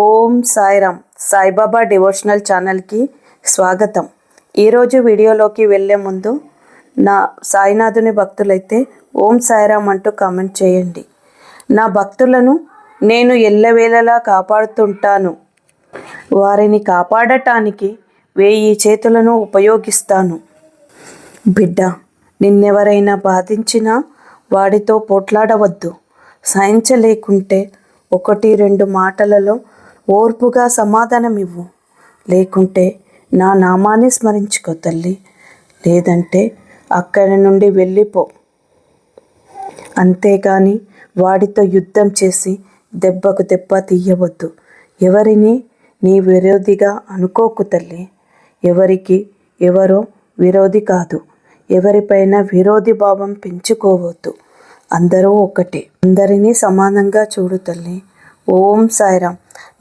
ఓం Sairam Saibaba devotional ఛానల్కి స్వాగతం. ఈరోజు వీడియోలోకి వెళ్ళే ముందు నా సాయినాథుని భక్తులైతే ఓం సాయిరామ్ అంటూ కామెంట్ చేయండి. నా భక్తులను నేను ఎల్లవేళలా కాపాడుతుంటాను. వారిని కాపాడటానికి వేయి చేతులను ఉపయోగిస్తాను. బిడ్డ నిన్నెవరైనా బాధించినా వాడితో పోట్లాడవద్దు. సహించలేకుంటే ఒకటి రెండు మాటలలో ఓర్పుగా సమాధానం ఇవ్వు లేకుంటే నా నామాన్ని స్మరించుకో తల్లి. లేదంటే అక్కడి నుండి వెళ్ళిపో. అంతేగాని వాడితో యుద్ధం చేసి దెబ్బకు దెబ్బ తీయవద్దు. ఎవరిని నీ విరోధిగా అనుకోకు తల్లి. ఎవరికి ఎవరో విరోధి కాదు. ఎవరిపైన విరోధి భావం పెంచుకోవద్దు. అందరూ ఒకటే. అందరినీ సమానంగా చూడు తల్లి. ఓం సాయిరామ్.